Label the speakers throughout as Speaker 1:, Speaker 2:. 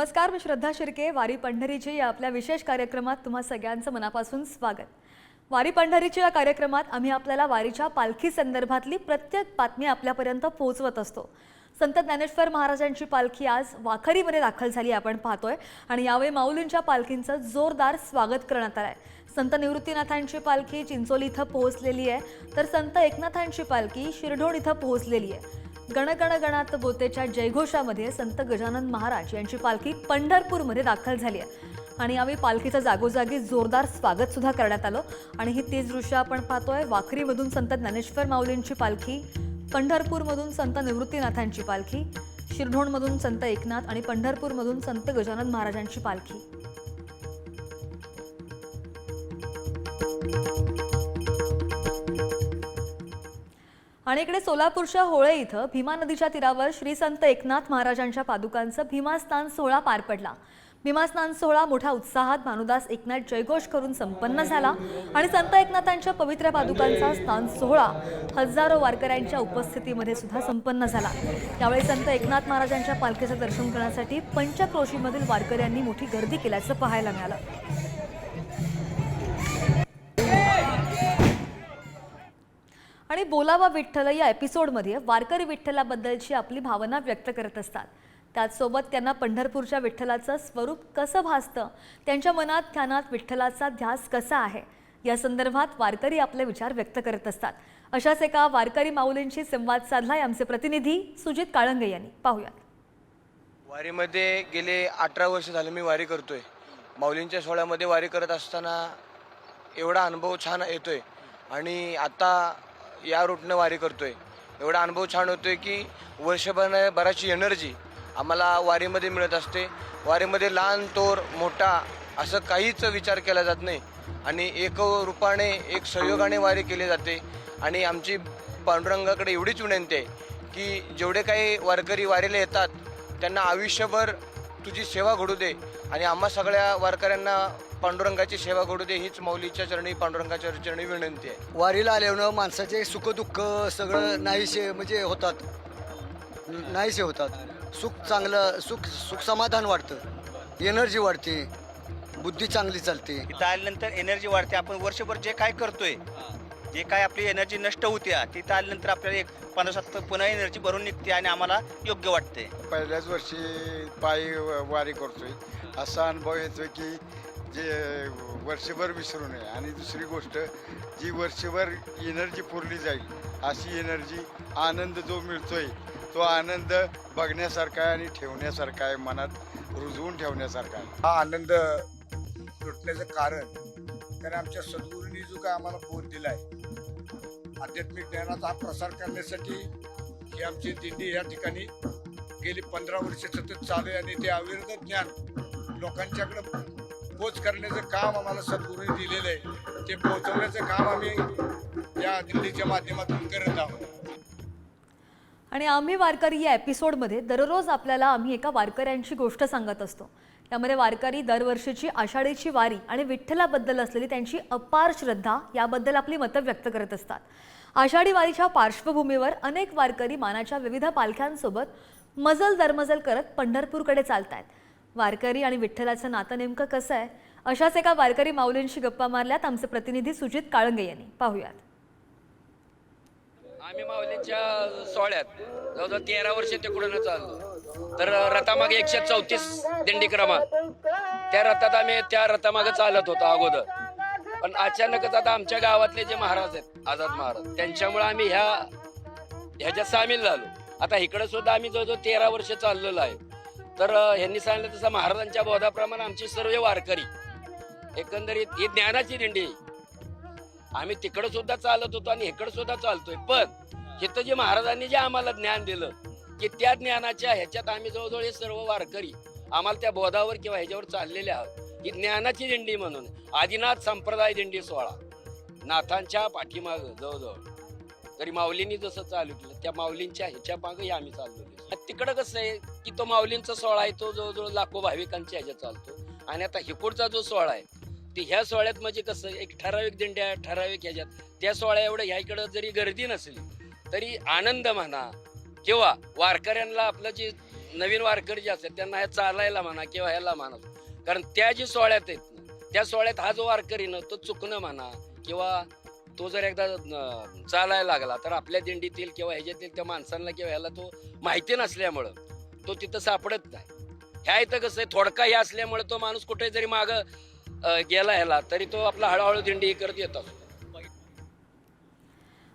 Speaker 1: नमस्कार मी श्रद्धा शिर्के वारी पंढरीची या आपल्या विशेष कार्यक्रमात तुम्हा सगळ्यांचं मनापासून स्वागत. वारी पंढरीच्या या कार्यक्रमात आम्ही आपल्याला वारीच्या पालखी संदर्भातली प्रत्येक बातमी आपल्यापर्यंत पोहोचवत असतो. संत ज्ञानेश्वर महाराजांची पालखी आज वाखरीमध्ये दाखल झाली आपण पाहतोय. आणि यावेळी माऊलींच्या पालखींचं जोरदार स्वागत करण्यात आलं आहे संत निवृत्तीनाथांची पालखी चिंचोली इथं पोहोचलेली आहे. तर संत एकनाथांची पालखी शिरढोण इथं पोहोचलेली आहे. गणगण गणात बोतेच्या जयघोषामध्ये संत गजानन महाराज यांची पालखी पंढरपूरमध्ये दाखल झाली आहे. आणि यावेळी पालखीचं जागोजागी जोरदार स्वागत सुद्धा करण्यात आलं. आणि ही तीच दृश्य आपण पाहतोय. वाखरीमधून संत ज्ञानेश्वर माऊलींची पालखी पंढरपूरमधून संत निवृत्तीनाथांची पालखी शिरढोणमधून संत एकनाथ आणि पंढरपूरमधून संत गजानन महाराजांची पालखी. आणि इकडे सोलापूरच्या होळे इथं भीमा नदीच्या तीरावर श्री संत एकनाथ महाराजांच्या पादुकांचं भीमास्नान सोहळा पार पडला. भीमास्नान सोहळा मोठ्या उत्साहात भानुदास एकनाथ जयघोष करून संपन्न झाला आणि संत एकनाथांच्या पवित्र पादुकांचा स्नान सोहळा हजारो वारकऱ्यांच्या उपस्थितीमध्ये सुद्धा संपन्न झाला. त्यावेळी संत एकनाथ महाराजांच्या पालखीचं दर्शन करण्यासाठी पंचक्रोशीमधील वारकऱ्यांनी मोठी गर्दी केल्याचं पाहायला मिळालं. आणि बोलावा विठ्ठल या एपिसोडमध्ये वारकरी विठ्ठलाबद्दलची आपली भावना व्यक्त करत असतात. त्याचसोबत त्यांना पंढरपूरच्या विठ्ठलाचं स्वरूप कसं भासतं त्यांच्या मनात ध्यानात विठ्ठलाचा ध्यास कसा आहे या संदर्भात वारकरी आपले विचार व्यक्त करत असतात. अशाच एका वारकरी माऊलींशी संवाद साधलाय आमचे प्रतिनिधी सुजित काळंगे यांनी. पाहूयात.
Speaker 2: वारीमध्ये गेले अठरा वर्ष झालं मी वारी करतोय. माऊलींच्या सोहळ्यामध्ये वारी करत असताना एवढा अनुभव छान येतोय. आणि आता या रूटनं वारी करतोय. एवढा अनुभव छान होतोय की वर्षभर भराची एनर्जी आम्हाला वारीमध्ये मिळत असते. वारीमध्ये लहान तोर मोठा असं काहीच विचार केला जात नाही. आणि एक रूपाने एक सहयोगाने वारी केली जाते. आणि आमची पांडुरंगाकडे एवढीच विनंती आहे की जेवढे काही वारकरी वारीला येतात त्यांना आयुष्यभर तुझी सेवा घडू दे. आणि आम्हा सगळ्या वारकऱ्यांना पांडुरंगाची सेवा घडू दे हीच मौलीच्या चरणी पांडुरंगाच्या चरणी विनंती आहे.
Speaker 3: वारीला आल्यानं माणसाचे सुखदुःख सगळं नाहीसे म्हणजे होतात. नाहीसे होतात. सुख चांगलं सुख सुख समाधान वाढतं. एनर्जी वाढते. बुद्धी चांगली चालते.
Speaker 4: इथं आल्यानंतर एनर्जी वाढते. आपण वर्षभर जे काय करतोय जे काय आपली एनर्जी नष्ट होत्या तिथं आल्यानंतर आपल्याला एक पंधरा सात पुन्हा एनर्जी भरून निघते आणि आम्हाला योग्य वाटते.
Speaker 5: पहिल्याच वर्षी पायी व- वारी करतोय. असा अनुभव येतोय की जे वर्षभर विसरू नये आणि दुसरी गोष्ट जी वर्षभर एनर्जी पुरली जाईल अशी एनर्जी आनंद जो मिळतोय तो आनंद बघण्यासारखा आहे आणि ठेवण्यासारखा आहे मनात रुजवून ठेवण्यासारखा आहे. हा आनंद लुटण्याचं कारण कारण आमच्या सद्गुरूंनी जो काय आम्हाला बोध आहे आध्यात्मिक ज्ञानाचा हा प्रसार करण्यासाठी ही आमची दिंडी या ठिकाणी गेली पंधरा वर्ष सतत चालू आहे. आणि ते अविरत ज्ञान लोकांच्याकडे पोच करण्याचं काम आम्हाला सद्गुरूंनी दिलेलं आहे. ते पोहोचवण्याचं काम आम्ही या दिल्लीच्या माध्यमातून करत आहोत.
Speaker 1: आणि आम्ही वारकरी या एपिसोडमध्ये दररोज आपल्याला आम्ही एका वारकऱ्यांची गोष्ट सांगत असतो. त्यामध्ये वारकरी दरवर्षीची आषाढीची वारी आणि विठ्ठलाबद्दल असलेली त्यांची अपार श्रद्धा याबद्दल आपली मतं व्यक्त करत असतात. आषाढी वारीच्या पार्श्वभूमीवर अनेक वारकरी मानाच्या विविध पालख्यांसोबत मजल दरमजल करत पंढरपूरकडे चालत आहेत वारकरी आणि विठ्ठलाचं नातं नेमकं कसं आहे? अशाच एका वारकरी माऊलींशी गप्पा मारल्यात आमचे प्रतिनिधी सुजित काळंगे यांनी. पाहूयात.
Speaker 6: आम्ही माऊलींच्या सोहळ्यात जवळजवळ तेरा वर्ष तिकडून चाललो तर रथामागे एकशे चौतीस दिंडी क्रमांक त्या रथात आम्ही त्या रथामागे चालत होतो अगोदर. पण अचानकच आता आमच्या गावातले जे महाराज आहेत आझाद महाराज त्यांच्यामुळे आम्ही ह्या ह्याच्यात सामील झालो. आता इकडे सुद्धा आम्ही जवळजवळ तेरा वर्ष चाललेलो आहे. तर ह्यांनी सांगितलं तसं महाराजांच्या बोधाप्रमाणे आमची सर्व वारकरी एकंदरीत ही ज्ञानाची दिंडी आम्ही तिकडे सुद्धा चालत होतो आणि इकडे सुद्धा चालतोय. पण इथं जे महाराजांनी जे आम्हाला ज्ञान दिलं की त्या ज्ञानाच्या ह्याच्यात आम्ही जवळजवळ हे सर्व वारकरी आम्हाला त्या बोधावर किंवा ह्याच्यावर चाललेले आहोत. ही ज्ञानाची दिंडी म्हणून आदिनाथ संप्रदाय दिंडी सोहळा नाथांच्या पाठीमाग जवळजवळ. तरी माऊलींनी जसं चालू केलं त्या माऊलींच्या ह्याच्या मागे आम्ही चाललो तिकडं कसं आहे की तो माऊलींचा सोहळा आहे तो जवळजवळ लाखो भाविकांच्या ह्याच्यात चालतो. आणि आता हिकोडचा जो सोहळा आहे ते ह्या सोहळ्यात म्हणजे कसं एक ठराविक दिंड्या ठराविक ह्याच्यात. त्या सोहळ्या एवढं ह्या इकडं जरी गर्दी नसली तरी आनंद म्हणा किंवा वारकऱ्यांना आपलं जे नवीन वारकरी जे असतात त्यांना ह्या चालायला म्हणा किंवा ह्याला म्हणा. कारण त्या जी सोहळ्यात आहेत त्या सोहळ्यात हा जो वारकरी ना तो चुकणं म्हणा किंवा तो जर एकदा चालायला लागला तर आपल्या दिंडीतील किंवा ह्याच्यातील त्या माणसांना किंवा ह्याला तो माहिती नसल्यामुळं तो तिथं सापडत नाही. ह्या इथं कसं आहे थोडका हे असल्यामुळे तो माणूस कुठे जरी माग गेला ह्याला तरी तो आपला हळूहळू दिंडी करत येतो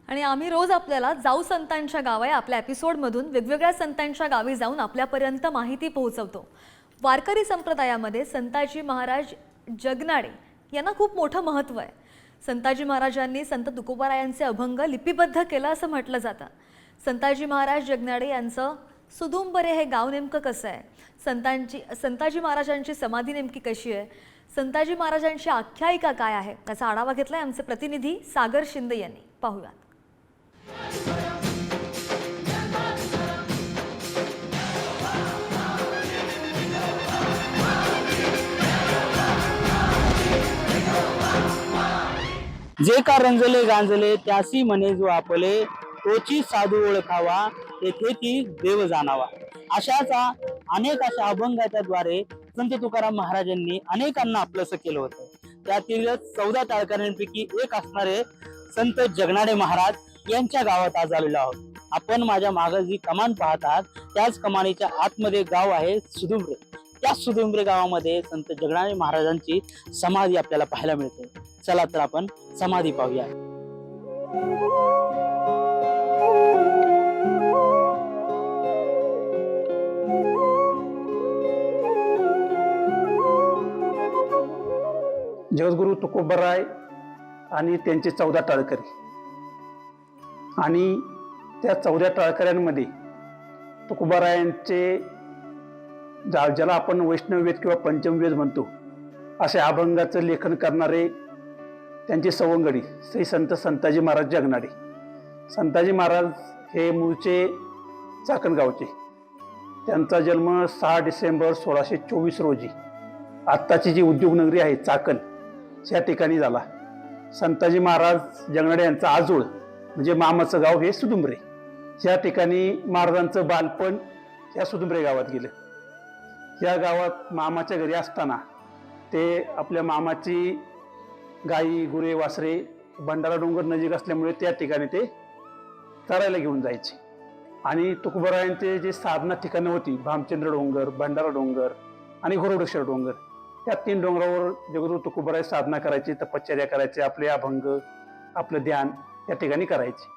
Speaker 1: आणि आम्ही रोज आपल्याला जाऊ संतांच्या गावा या आपल्या एपिसोडमधून वेगवेगळ्या संतांच्या गावी जाऊन आपल्यापर्यंत माहिती पोहोचवतो. वारकरी संप्रदायामध्ये संताजी महाराज जगनाडे यांना खूप मोठं महत्त्व आहे. संताजी महाराजांनी संत तुकोबारायांचे अभंग लिपिबद्ध केलं असं म्हटलं जातं. संताजी महाराज जगनाडे यांचं सुदुंबरे हे गाव नेमकं कसं आहे? संतांची संताजी महाराजांची समाधी नेमकी कशी आहे? संताजी महाराजांची आख्यायिका काय आहे? त्याचा आढावा घेतलाय आमचे प्रतिनिधी सागर शिंदे यांनी. पाहूयात.
Speaker 7: जे का रंजले गांजले त्यासी म्हणे जो आपले तोची साधू ओळखावा तेथे ती देव जाणावा. अशाचा अनेक अशा अभंगाच्याद्वारे संत तुकाराम महाराजांनी अनेकांना आपलंसं केलं होतं. त्यातील चौदा टाळकऱ्यांपैकी एक असणारे संत जगनाडे महाराज यांच्या गावात आज आलेलो आहोत. आपण माझ्या मागे जी कमान पाहत आहात त्याच कमानीच्या आतमध्ये गाव आहे सुदुंब्रे त्या सुदुंब्रे गावामध्ये संत जगनाडे महाराजांची समाधी आपल्याला पाहायला मिळते. चला तर आपण समाधी पाहूया.
Speaker 8: जगद्गुरु तुकोबराय आणि त्यांचे चौदा टाळकरी आणि त्या चौदा टाळकऱ्यांमध्ये तुकोबारायांचे ज्या ज्याला आपण वैष्णववेद किंवा पंचमवेद म्हणतो असे अभंगाचं लेखन करणारे त्यांचे सवंगडी श्री संत संताजी महाराज जगनाडे. संताजी महाराज हे मूळचे चाकणगावचे. त्यांचा जन्म सहा डिसेंबर सोळाशे चोवीस रोजी आत्ताची जी उद्योगनगरी आहे चाकण या ठिकाणी झाला. संताजी महाराज जगनाडे यांचा आजोळ म्हणजे मामाचं गाव हे सुदुंबरे या ठिकाणी महाराजांचं बालपण या सुदुंबरे गावात गेलं. या गावात मामाच्या घरी असताना ते आपल्या मामाची गाई गुरे वासरे भंडारा डोंगर नजीक असल्यामुळे त्या ठिकाणी ते चरायला घेऊन जायचे. आणि तुकोबरायांचे जे साधना ठिकाणं होती भामचंद्र डोंगर भंडारा डोंगर आणि घोरडेश्वर डोंगर त्या तीन डोंगरावर जगदूर तुकोबराय साधना करायची तपश्चर्या करायचे आपले अभंग आपलं ध्यान त्या ठिकाणी करायचे.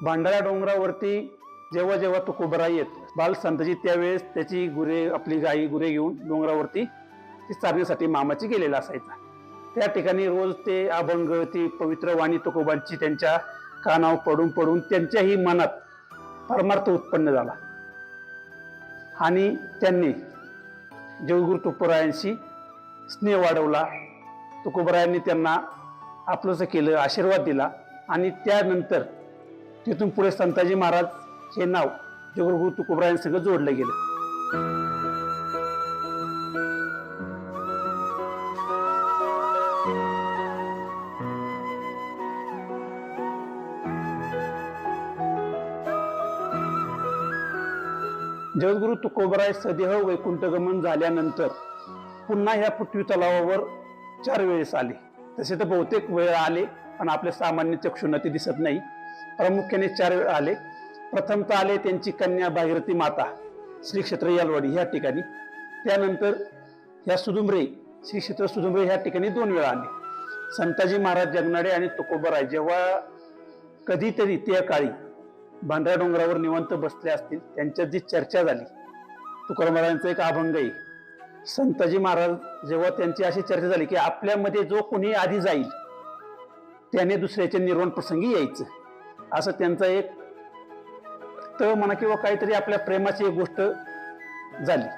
Speaker 8: भांडारा डोंगरावरती जेव्हा जेव्हा तुकोबराय येत बाल संतजी त्यावेळेस त्याची गुरे आपली गाई गुरे घेऊन डोंगरावरती ती चारण्यासाठी मामाची गेलेला असायचा. त्या ठिकाणी रोज ते अभंग ती पवित्र वाणी तुकोबांची त्यांच्या कानावर पडून पडून त्यांच्याही मनात परमार्थ उत्पन्न झाला. आणि त्यांनी देवगुरु तुकोबरायांशी स्नेह वाढवला. तुकोबरायांनी त्यांना आपलंसं केलं आशीर्वाद दिला आणि त्यानंतर तिथून पुढे संताजी महाराज हे नाव जगद्गुरु सगळं जोडलं गेलं. जगद्गुरु तुकोबराय सदेह वैकुंठगमन झाल्यानंतर पुन्हा ह्या पृथ्वी तलावावर चार वेळेस आले. तसे तर बहुतेक वेळ आले पण आपल्या सामान्य चक्षुना ते दिसत नाही. प्रामुख्याने चार वेळ आले. प्रथमतः आले त्यांची कन्या भागीरथी माता श्री क्षेत्र यालवाडी ह्या ठिकाणी. त्यानंतर ह्या सुदुंबरे श्री क्षेत्र सुदुमरे ह्या ठिकाणी दोन वेळा आले. संताजी महाराज जगनाडे आणि तुकोबराय जेव्हा कधीतरी त्या काळी भांडरा डोंगरावर निवंत बसले असतील त्यांच्यात जी चर्चा झाली तुकाराम महाराजांचा एक अभंग आहे. संताजी महाराज जेव्हा त्यांची अशी चर्चा झाली की आपल्यामध्ये जो कोणी आधी जाईल त्याने दुसऱ्याच्या निर्वाण प्रसंगी यायचं. असं त्यांचा एक तर म्हणा किंवा काहीतरी आपल्या प्रेमाची एक गोष्ट झाली.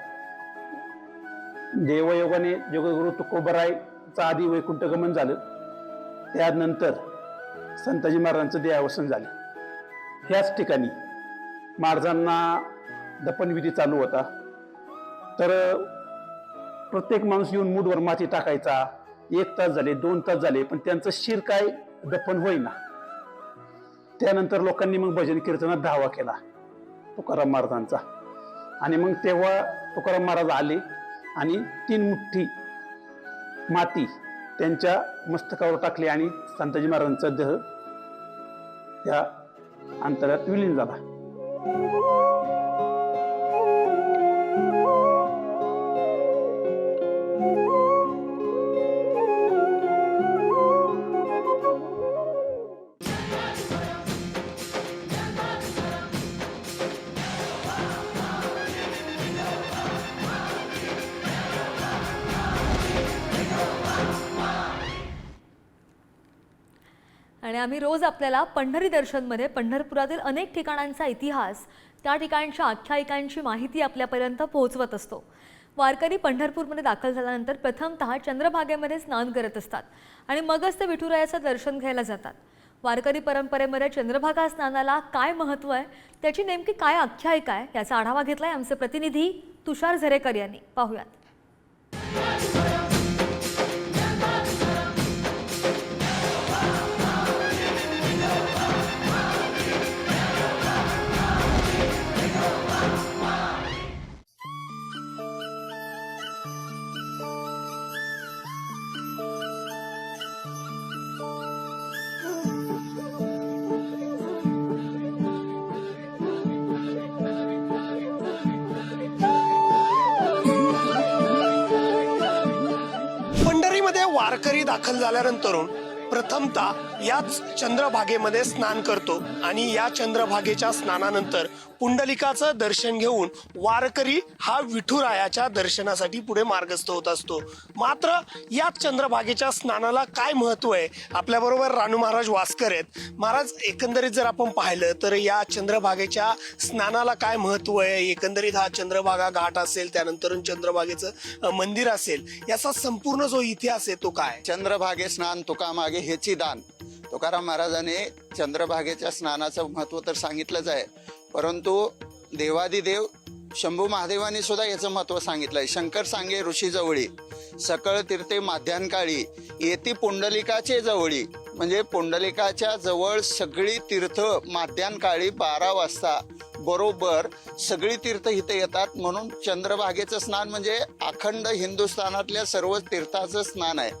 Speaker 8: देवयोगाने जगगुरु तुकोबरायचं आधी वैकुंठगमन झालं. त्यानंतर संताजी महाराजांचं देहावसन झालं. ह्याच ठिकाणी महाराजांना दफनविधी चालू होता. तर प्रत्येक माणूस येऊन मूठवर माती टाकायचा. एक तास झाले दोन तास झाले पण त्यांचं शिर काय दफन होईना. त्यानंतर लोकांनी मग भजन कीर्तनात धावा केला तुकाराम महाराजांचा. आणि मग तेव्हा तुकाराम महाराज आले आणि तीन मुठ्ठी माती त्यांच्या मस्तकावर टाकली आणि संताजी महाराजांचा देह त्या अंतरात विलीन झाला.
Speaker 1: आम्ही रोज आपल्याला पंढरी दर्शनमध्ये पंढरपुरातील अनेक ठिकाणांचा इतिहास त्या ठिकाणच्या आख्यायिकांची माहिती आपल्यापर्यंत पोहोचवत असतो. वारकरी पंढरपूरमध्ये दाखल झाल्यानंतर प्रथमतः चंद्रभागेमध्ये स्नान करत असतात आणि मगच ते विठुरायाचं दर्शन घ्यायला जातात. वारकरी परंपरेमध्ये चंद्रभागा स्नानाला काय महत्त्व आहे? त्याची नेमकी काय आख्यायिका आहे? याचा आढावा घेतलाय आमचे प्रतिनिधी तुषार झरेकर यांनी. पाहूयात.
Speaker 9: वारकरी दाखल झाल्यानंतर प्रथमता याच चंद्रभागेमध्ये स्नान करतो आणि या चंद्रभागेच्या स्नानानंतर पुंडलिकाचं दर्शन घेऊन वारकरी हा विठुरायाच्या दर्शनासाठी पुढे मार्गस्थ होत असतो. मात्र याच चंद्रभागेच्या स्नानाला काय महत्त्व आहे? आपल्याबरोबर रानू महाराज वास्कर आहेत. महाराज एकंदरीत जर आपण पाहिलं तर या चंद्रभागेच्या स्नानाला काय महत्त्व आहे? एकंदरीत हा चंद्रभागा घाट असेल त्यानंतर चंद्रभागेचं मंदिर असेल याचा संपूर्ण जो इतिहास आहे तो काय?
Speaker 10: चंद्रभागे स्नान तुका मागे हेची दान. तुकाराम महाराजांनी चंद्रभागेच्या स्नानाचं महत्त्व तर सांगितलंच आहे. परंतु देवादिदेव शंभू महादेवाने सुद्धा याचं सांगितलं आहे शंकर सांगे ऋषी जवळी सकळ तीर्थे माध्यानकाळी येती पुंडलिकाचे जवळी. म्हणजे पुंडलिकाच्या जवळ सगळी तीर्थ माध्यानकाळी बारा वाजता बरोबर सगळी तीर्थ इथे येतात म्हणून चंद्रभागेचं स्नान म्हणजे अखंड हिंदुस्थानातल्या सर्व तीर्थाचं स्नान आहे.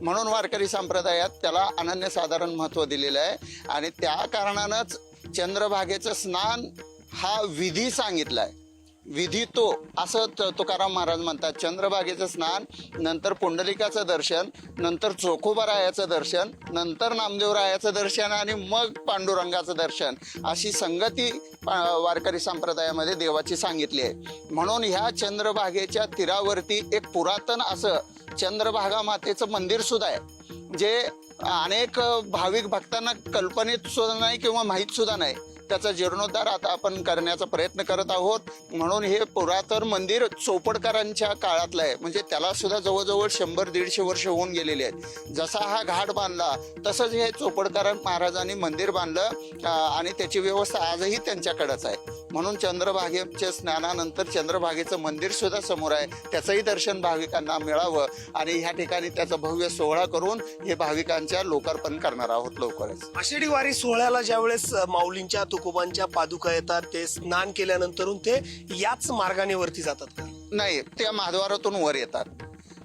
Speaker 10: म्हणून वारकरी संप्रदायात त्याला अनन्यसाधारण महत्त्व दिलेलं आहे. आणि त्या कारणानंच चंद्रभागेचं स्नान हा विधी सांगितला आहे तो असं तुकाराम महाराज म्हणतात चंद्रभागेचं स्नान नंतर पुंडलिकाचं दर्शन नंतर चोखोबारायाचं दर्शन नंतर नामदेवरायाचं दर्शन आणि मग पांडुरंगाचं दर्शन अशी संगती वारकरी संप्रदायामध्ये देवाची सांगितली आहे. म्हणून ह्या चंद्रभागेच्या तीरावरती एक पुरातन असं चंद्रभागा मातेचं मंदिर सुद्धा आहे जे अनेक भाविक भक्तांना कल्पनेत सुद्धा नाही किंवा माहीत सुद्धा नाही. त्याचा जीर्णोद्धार आता आपण करण्याचा प्रयत्न करत आहोत. म्हणून हे पुरातन मंदिर चोपडकरांच्या काळातलं आहे. म्हणजे त्याला सुद्धा जवळजवळ शंभर दीडशे वर्ष होऊन गेलेले आहेत. जसा हा घाट बांधला तसंच हे चोपडकर महाराजांनी मंदिर बांधलं आणि त्याची व्यवस्था आजही त्यांच्याकडेच आहे. म्हणून चंद्रभागेच्या स्नानानंतर चंद्रभागेचं मंदिर सुद्धा समोर आहे. त्याचंही दर्शन भाविकांना मिळावं आणि ह्या ठिकाणी त्याचा भव्य सोहळा करून हे भाविकांच्या लोकार्पण करणार आहोत लवकरच.
Speaker 9: आषाढी वारी सोहळ्याला ज्यावेळेस माऊलींच्या तुकोबांच्या पादुका येतात ते स्नान केल्यानंतर ते याच मार्गाने वरती जातात का?
Speaker 10: नाही त्या महाद्वारातून वर येतात.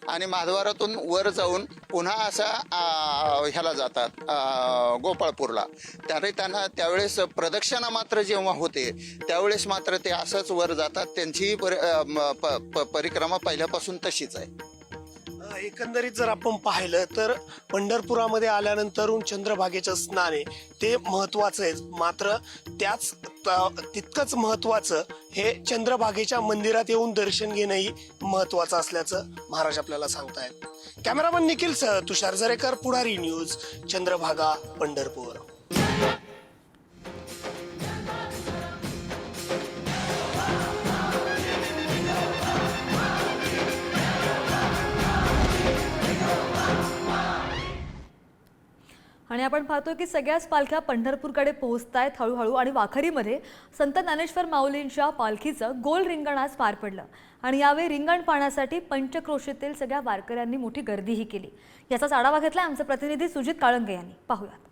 Speaker 10: आणि महाद्वारातून वर जाऊन पुन्हा असा ह्याला जातात गोपाळपूरला. त्याने त्यांना त्यावेळेस प्रदक्षिणा मात्र जेव्हा होते त्यावेळेस मात्र ते असंच वर जातात. त्यांचीही पर- म- प- प- परिक्रमा पहिल्यापासून तशीच आहे.
Speaker 9: एकंदरीत जर आपण पाहिलं तर पंढरपुरामध्ये आल्यानंतर चंद्रभागेचं स्नान आहे ते महत्वाचं आहे मात्र त्याच तितकंच महत्वाचं हे चंद्रभागेच्या मंदिरात येऊन दर्शन घेणंही महत्वाचं असल्याचं महाराज आपल्याला सांगतायत. कॅमेरामन निखिल सह तुषार जरेकर पुढारी न्यूज चंद्रभागा पंढरपूर.
Speaker 1: आणि आपण पाहतो की सगळ्याच पालख्या पंढरपूरकडे पोहोचत आहेत हळूहळू आणि वाखरीमध्ये संत ज्ञानेश्वर माऊलींच्या पालखीचं गोल रिंगण आज पार पडलं. आणि यावेळी रिंगण पाहण्यासाठी पंचक्रोशीतील सगळ्या वारकऱ्यांनी मोठी गर्दीही केली. याचाच आढावा घेतला आमचे प्रतिनिधी सुजित काळंगे यांनी. पाहूयात.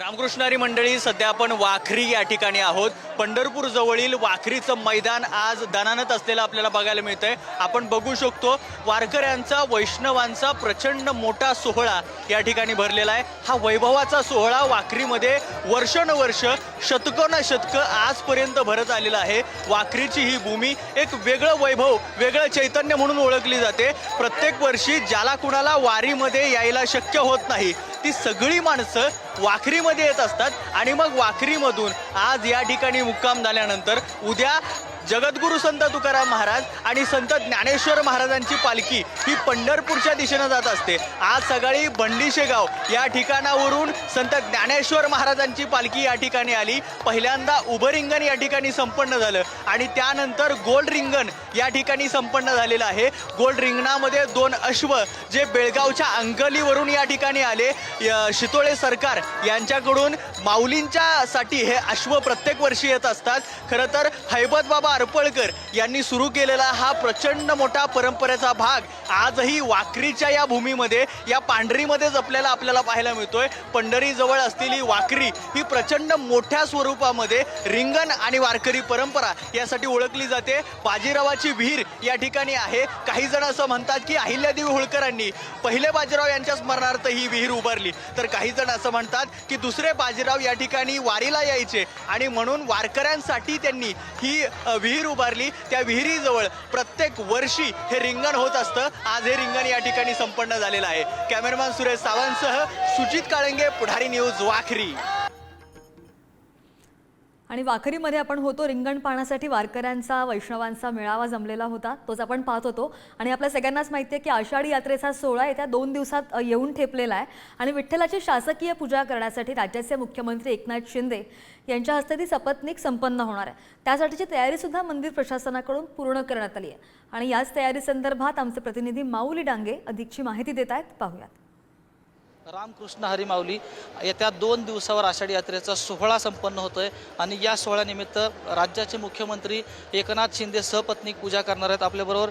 Speaker 11: रामकृष्णारी मंडळी सध्या आपण वाखरी या ठिकाणी आहोत. पंढरपूर जवळील वाखरीचं मैदान आज दणानत असलेलं आपल्याला बघायला मिळतंय. आपण बघू शकतो वारकऱ्यांचा वैष्णवांचा प्रचंड मोठा सोहळा या ठिकाणी भरलेला आहे. हा वैभवाचा सोहळा वाखरीमध्ये वर्षानुवर्ष शतकोना शतकं आजपर्यंत भरत आलेला आहे. वाखरीची ही भूमी एक वेगळं वैभव वेगळं चैतन्य म्हणून ओळखली जाते. प्रत्येक वर्षी ज्याला कुणाला वारीमध्ये यायला शक्य होत नाही ती सगळी माणसं वाखरीमध्ये येत असतात. आणि मग वाखरीमधून आज या ठिकाणी मुक्काम झाल्यानंतर उद्या जगद्गुरू संत तुकाराम महाराज आणि संत ज्ञानेश्वर महाराजांची पालखी ही पंढरपूरच्या दिशेनं जात असते. आज सकाळी बंडीशेगाव या ठिकाणावरून संत ज्ञानेश्वर महाराजांची पालखी या ठिकाणी आली. पहिल्यांदा उभं रिंगण या ठिकाणी संपन्न झालं आणि त्यानंतर गोल्ड रिंगण या ठिकाणी संपन्न झालेलं आहे. गोल्ड रिंगणामध्ये दोन अश्व जे बेळगावच्या अंकलीवरून या ठिकाणी आले. य- शितोळे सरकार यांच्याकडून माऊलींच्यासाठी हे अश्व प्रत्येक वर्षी येत असतात. खरं तर हैबत बाबा आरपळकर यांनी सुरू केलेला हा प्रचंड मोठा परंपरेचा भाग आजही वाकरीच्या या भूमीमध्ये या पांढरीमध्येच आपल्याला आपल्याला पाहायला मिळतोय. पंढरीजवळ असलेली वाकरी ही प्रचंड मोठ्या स्वरूपामध्ये रिंगण आणि वारकरी परंपरा यासाठी ओळखली जाते. बाजीरावाची विहीर या ठिकाणी आहे. काही जण असं म्हणतात की अहिल्यादेवी होळकरांनी पहिले बाजीराव यांच्या स्मरणार्थ ही विहीर उभारली. तर काही जण असं म्हणतात की दुसरे बाजीराव या ठिकाणी वारीला यायचे आणि म्हणून वारकऱ्यांसाठी त्यांनी ही विहीर उभारली त्या विहिरीजवळ प्रत्येक वर्षी हे रिंगण होत असतं. आज हे रिंगण या ठिकाणी संपन्न झालेलं आहे. कॅमेरामॅन सुरेश सावंतसह सुजित काळंगे पुढारी न्यूज वाखरी.
Speaker 1: आणि वाखरीमध्ये आपण होतो रिंगण पाहण्यासाठी वारकऱ्यांचा वैष्णवांचा मेळावा जमलेला होता तोच आपण पाहत होतो. आणि आपल्या सगळ्यांनाच माहिती आहे की आषाढी यात्रेचा सोहळा येत्या दोन दिवसात येऊन ठेपलेला आहे. आणि विठ्ठलाची शासकीय पूजा करण्यासाठी राज्याचे मुख्यमंत्री एकनाथ शिंदे यांच्या हस्ते ती सपत्नीक संपन्न होणार आहे. त्यासाठीची तयारीसुद्धा मंदिर प्रशासनाकडून पूर्ण करण्यात आली आहे. आणि याच तयारी संदर्भात आमचे प्रतिनिधी माऊली डांगे अधिकची माहिती देत आहेत. पाहूयात.
Speaker 12: रामकृष्ण हरिमावली येत्या दोन दिवसावर आषाढी यात्रेचा सोहळा संपन्न होतोय आणि या सोहळ्यानिमित्त राज्याचे मुख्यमंत्री एकनाथ शिंदे सहपत्नीक पूजा करणार आहेत. आपल्याबरोबर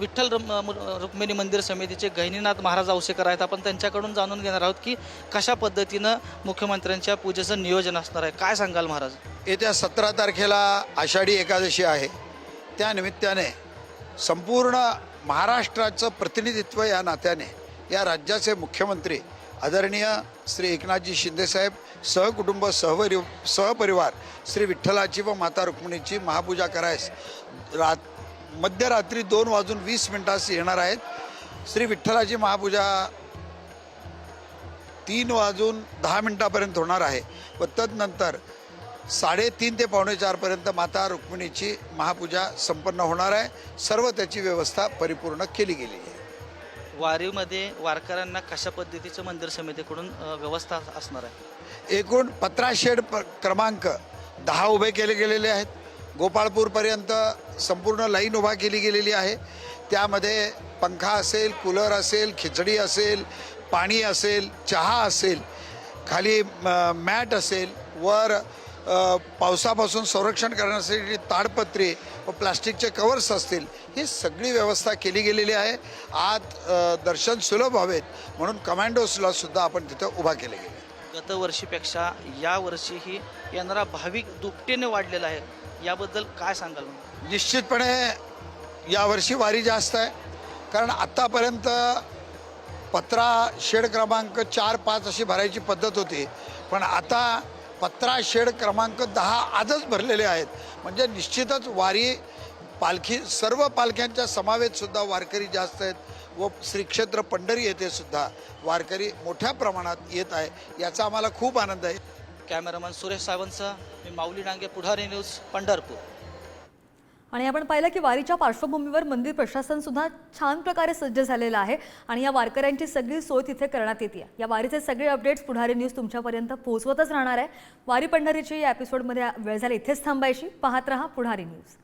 Speaker 12: विठ्ठल रुक्मिणी मंदिर समितीचे गहिनीनाथ महाराज औसेकर आहेत. आपण त्यांच्याकडून जाणून घेणार आहोत की कशा पद्धतीनं मुख्यमंत्र्यांच्या पूजेचं नियोजन असणार आहे. काय सांगाल महाराज?
Speaker 5: येत्या सतरा तारखेला आषाढी एकादशी आहे. त्यानिमित्ताने संपूर्ण महाराष्ट्राचं प्रतिनिधित्व या नात्याने या राज्याचे मुख्यमंत्री आदरणीय श्री एकनाथजी शिंदेसाहेब सहकुटुंब सहपरि सहपरिवार श्री विठ्ठलाची व माता रुक्मिणीची महापूजा करायस. रात मध्यरात्री दोन वाजून वीस मिनटास येणार आहेत. श्री विठ्ठलाची महापूजा तीन वाजून दहा मिनटापर्यंत होणार आहे व तदनंतर साडेतीन ते पावणे चारपर्यंत माता रुक्मिणीची महापूजा संपन्न होणार आहे. सर्व त्याची व्यवस्था परिपूर्ण केली गेली आहे.
Speaker 12: वारीमध्ये वारकऱ्यांना कशा पद्धतीचं मंदिर समितीकडून व्यवस्था असणार आहे?
Speaker 5: एकूण पत्रा शेड प क्रमांक दहा उभे केले गेलेले आहेत. गोपाळपूरपर्यंत संपूर्ण लाईन उभा केली गेलेली आहे. त्यामध्ये पंखा असेल कूलर असेल खिचडी असेल पाणी असेल चहा असेल खाली म- मॅट असेल वर पावसापासून संरक्षण करण्यासाठी ताडपत्री व प्लास्टिकचे कवर्स असतील ही सगळी व्यवस्था केली गेलेली आहे. आत दर्शन सुलभ व्हावेत म्हणून कमांडोसला सुद्धा आपण तिथं उभा केले गेले.
Speaker 12: गतवर्षीपेक्षा यावर्षीही येणारा भाविक दुपटीने वाढलेला आहे. याबद्दल काय सांगाल
Speaker 5: निश्चितपणे यावर्षी वारी जास्त आहे. कारण आत्तापर्यंत पत्रा शेड क्रमांक चार पाच अशी भरायची पद्धत होती. पण आता पत्रा शेड क्रमांक दहा आजच भरलेले आहेत. म्हणजे निश्चितच वारी पालखी सर्व पालख्यांच्या समावेतसुद्धा वारकरी जास्त आहेत व श्री क्षेत्र पंढरी येथे सुद्धा वारकरी मोठ्या प्रमाणात येत आहे. याचा आम्हाला खूप आनंद आहे.
Speaker 12: कॅमेरामन सुरेश सावंतसह मी माऊली डांगे पुढारी न्यूज पंढरपूर.
Speaker 1: आणि आपण पाहिलं की वारीच्या पार्श्वभूमीवर मंदिर प्रशासन सुद्धा छान प्रकारे सज्ज झालेलं आहे. आणि या वारकऱ्यांची सगळी सोय तिथे करण्यात येते. या वारीचे सगळे अपडेट्स पुढारी न्यूज तुमच्यापर्यंत पोहोचवतच राहणार आहे. वारी पंढरीची या एपिसोडमध्ये वेळ झाली. इथेच थांबायची. पाहत रहा पुढारी न्यूज